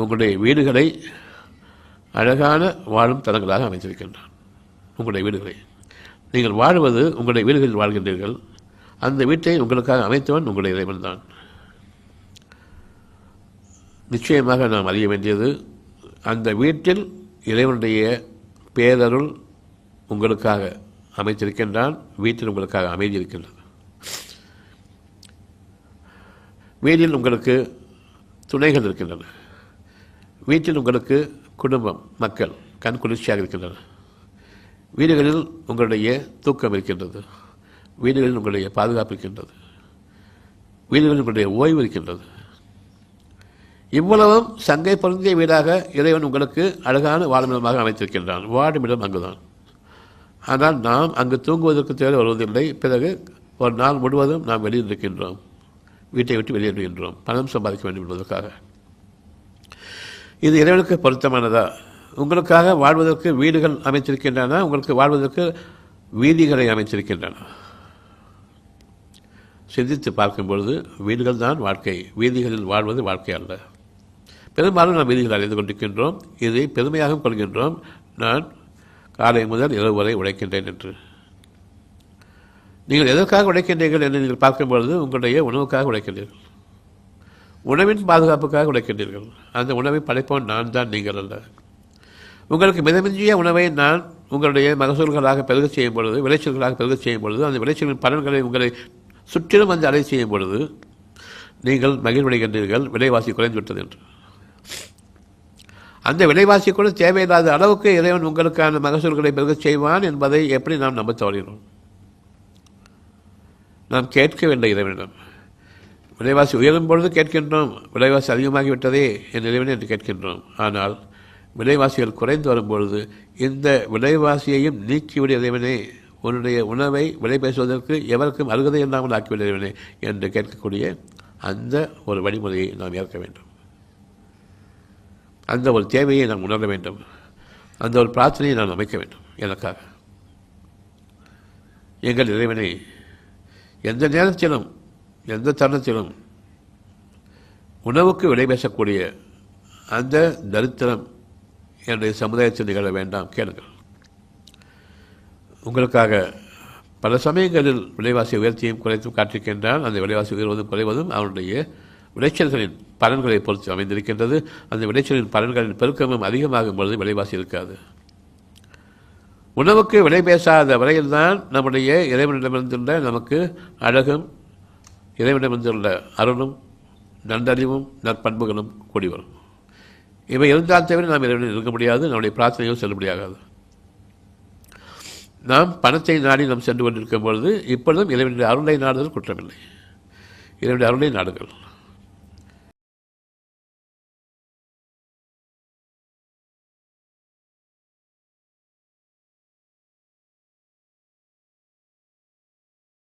உங்களுடைய வீடுகளை அழகான வாழும் தலங்களாக அமைத்திருக்கின்றான் உங்களுடைய வீடுகளை. நீங்கள் வாழ்வது உங்களுடைய வீடுகளில் வாழ்கின்றீர்கள். அந்த வீட்டை உங்களுக்காக அமைத்தவன் உங்களுடைய இறைவன் தான். நிச்சயமாக நாம் அறிய வேண்டியது அந்த வீட்டில் இறைவனுடைய பேரருள் உங்களுக்காக அமைத்திருக்கின்றான் வீட்டில் உங்களுக்காக அமைதி இருக்கின்றது வீட்டில் உங்களுக்கு துணைகள் இருக்கின்றன. வீட்டில் உங்களுக்கு குடும்பம் மக்கள் கண் குளிர்ச்சியாக இருக்கின்றன. வீடுகளில் உங்களுடைய தூக்கம் இருக்கின்றது. வீடுகளில் உங்களுடைய பாதுகாப்பு இருக்கின்றது. வீடுகளில் உங்களுடைய ஓய்வு இருக்கின்றது. இவ்வளவும் சங்கை பொருந்திய வீடாக இறைவன் உங்களுக்கு அழகான வாழுமிடமாக அமைத்திருக்கின்றான். வாழுமிடம் அங்குதான். ஆனால் நாம் அங்கு தூங்குவதற்கு தேவை வருவதில்லை. பிறகு ஒரு நாள் முழுவதும் நாம் வெளியில் இருக்கின்றோம் வீட்டை விட்டு வெளியேறுகின்றோம். பணம் சம்பாதிக்க வேண்டும் என்பதற்காக. இது இறைவனுக்கு பொருத்தமானதா? உங்களுக்காக வாழ்வதற்கு வீடுகள் அமைத்திருக்கின்றன உங்களுக்கு வாழ்வதற்கு வீதிகளை அமைத்திருக்கின்றன. சிந்தித்து பார்க்கும் பொழுது வீடுகள் தான் வாழ்க்கை. வீதிகளில் வாழ்வது வாழ்க்கை அல்ல. பெரும்பாலும் நாம் வீதிகள் அறிந்து கொண்டிருக்கின்றோம். இதை பெருமையாகவும் கொள்கின்றோம். நான் காலை முதல் இரவு வரை உழைக்கின்றேன் என்று. நீங்கள் எதற்காக உழைக்கின்றீர்கள் என்று நீங்கள் பார்க்கும் பொழுது உங்களுடைய உணவுக்காக உழைக்கின்றீர்கள் உணவின் பாதுகாப்புக்காக உழைக்கின்றீர்கள். அந்த உணவை படைப்பவன் நான் தான் நீங்கள் அல்ல. உங்களுக்கு மிதமிஞ்சிய உணவை நான் உங்களுடைய மகசூல்களாக பெருக செய்யும் பொழுது விளைச்சல்களாக பெருக செய்யும் பொழுது அந்த விளைச்சலின் பலன்களை உங்களை சுற்றிலும் வந்து அலை செய்யும் பொழுது நீங்கள் மகிழ்வடைகின்றீர்கள். விலைவாசி குறைந்து விட்டது என்று. அந்த விலைவாசி கூட தேவையில்லாத அளவுக்கு இறைவன் உங்களுக்கான மகசூல்களை பெருக செய்வான் என்பதை எப்படி நாம் நம்ப தவறினோம் நாம் கேட்கவில்லை இறைவனிடம். விலைவாசி உயரும் பொழுது கேட்கின்றோம். விலைவாசி அதிகமாகிவிட்டதே என் இறைவன் என்று கேட்கின்றோம். ஆனால் விலைவாசிகள் குறைந்து வரும்பொழுது இந்த விலைவாசியையும் நீக்கிவிட இறைவனே. உன்னுடைய உணவை விலை பேசுவதற்கு எவருக்கும் அருகதை இல்லாமல் ஆக்கிவிட இறைவனே என்று கேட்கக்கூடிய அந்த ஒரு வழிமுறையை நாம் ஏற்க வேண்டும். அந்த ஒரு தேவையை நாம் உணர வேண்டும். அந்த ஒரு பிரார்த்தனையை நாம் அமைக்க வேண்டும். எனக்காக. எங்கள் இறைவனை எந்த நேரத்திலும் எந்த தருணத்திலும் உணவுக்கு விலை பேசக்கூடிய அந்த தரித்திரம் என்னுடைய சமுதாயத்தில் நிகழ வேண்டாம் கேளுங்கள். உங்களுக்காக பல சமயங்களில் விலைவாசி உயர்த்தியும் குறைத்தும் காட்டிருக்கின்றான் அந்த விலைவாசி உயர்வதும் குறைவதும் அவனுடைய விளைச்சல்களின் பலன்களை பொறுத்து அமைந்திருக்கின்றது. அந்த விளைச்சலின் பலன்களின் பெருக்கமும் அதிகமாகும் பொழுது விலைவாசி இருக்காது. உணவுக்கு விலை பேசாத வரையில்தான் நம்முடைய இறைவனிடமிருந்துள்ள நமக்கு அழகும் இறைவனிடமிருந்துள்ள அருளும் நன்றறிவும் நற்பண்புகளும் கூடி வரும். இவை இருந்தால் தவிர நாம் இறைவனில் இருக்க முடியாது நம்முடைய பிரார்த்தனையும் செல்ல முடியாது. நாம் பணத்தை நாடி நாம் சென்று கொண்டிருக்கும் பொழுது இப்பொழுதும் இறைவனுடைய அருளை நாடுதல் குற்றமில்லை. இறைவனுடைய அருளை நாடுகள்